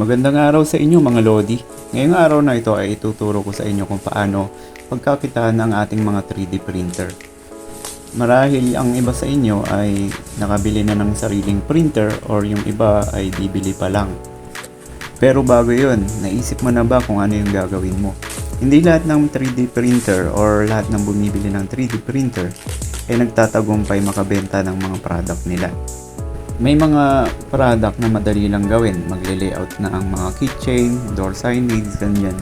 Magandang araw sa inyo mga Lodi. Ngayong araw na ito ay ituturo ko sa inyo kung paano pagkakitaan ng ating mga 3D printer. Marahil ang iba sa inyo ay nakabili na ng sariling printer or yung iba ay bibili pa lang. Pero bago yun, naisip mo na ba kung ano yung gagawin mo? Hindi lahat ng 3D printer or lahat ng bumibili ng 3D printer ay nagtatagumpay makabenta ng mga product nila. May mga product na madali lang gawin. Magle-layout na ang mga keychain, door signage, ganyan.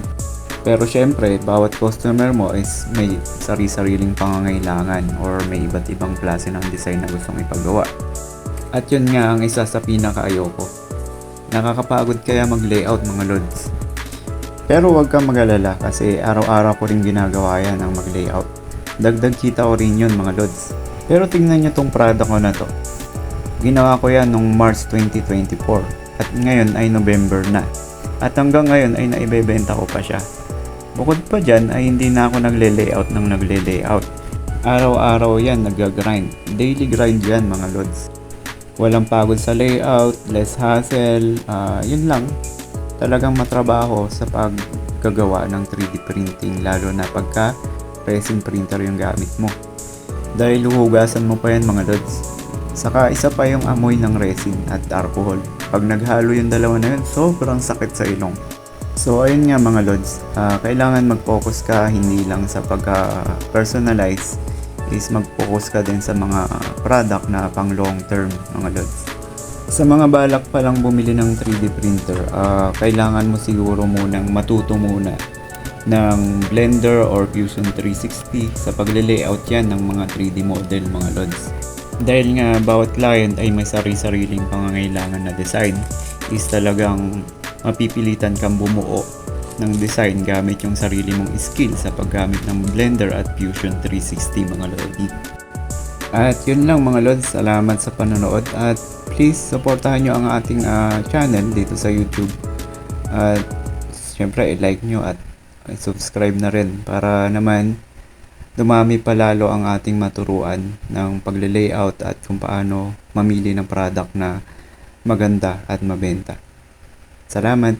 Pero syempre, bawat customer mo is may sari-sariling pangangailangan or may iba't ibang klase ng design na gustong ipagawa. At yun nga ang isa sa pinaka-ayoko. Nakakapagod kaya mag-layout mga lods. Pero huwag kang mag-alala kasi araw-araw ko rin ginagawa yan ang mag-layout. Dagdag kita ko rin yun mga lods. Pero tingnan nyo tong product ko na to. Ginawa ko yan nung March 2024 at ngayon ay November na. At hanggang ngayon ay naibebenta ko pa siya. Bukod pa dyan ay hindi na ako nagle-layout ng nagle-layout. Araw-araw yan nag-grind. Daily grind yan mga lods. Walang pagod sa layout, less hassle, ah, yun lang. Talagang matrabaho sa paggagawa ng 3D printing lalo na pagka resin printer yung gamit mo. Dahil huhugasan mo pa yan mga lods. Saka isa pa yung amoy ng resin at alcohol. Pag naghalo yung dalawa na yun, sobrang sakit sa ilong. So ayun nga mga lods, ah, kailangan mag-focus ka hindi lang sa pagka-personalize is mag-focus ka din sa mga product na pang long term mga lods. Sa mga balak pa lang bumili ng 3D printer, ah, kailangan mo siguro munang matuto muna ng Blender or Fusion 360 sa pagle-layout yan ng mga 3D model mga lods. Dahil nga bawat client ay may sari-sariling pangangailangan na design is talagang mapipilitan kang bumuo ng design gamit yung sarili mong skill sa paggamit ng Blender at Fusion 360 mga lodi. At yun lang mga lods, salamat sa panonood at please supportahan nyo ang ating ah, channel dito sa YouTube. At syempre i-like nyo at subscribe na rin para naman dumami pa lalo ang ating maturuan ng pagle-layout at kung paano mamili ng product na maganda at mabenta. Salamat!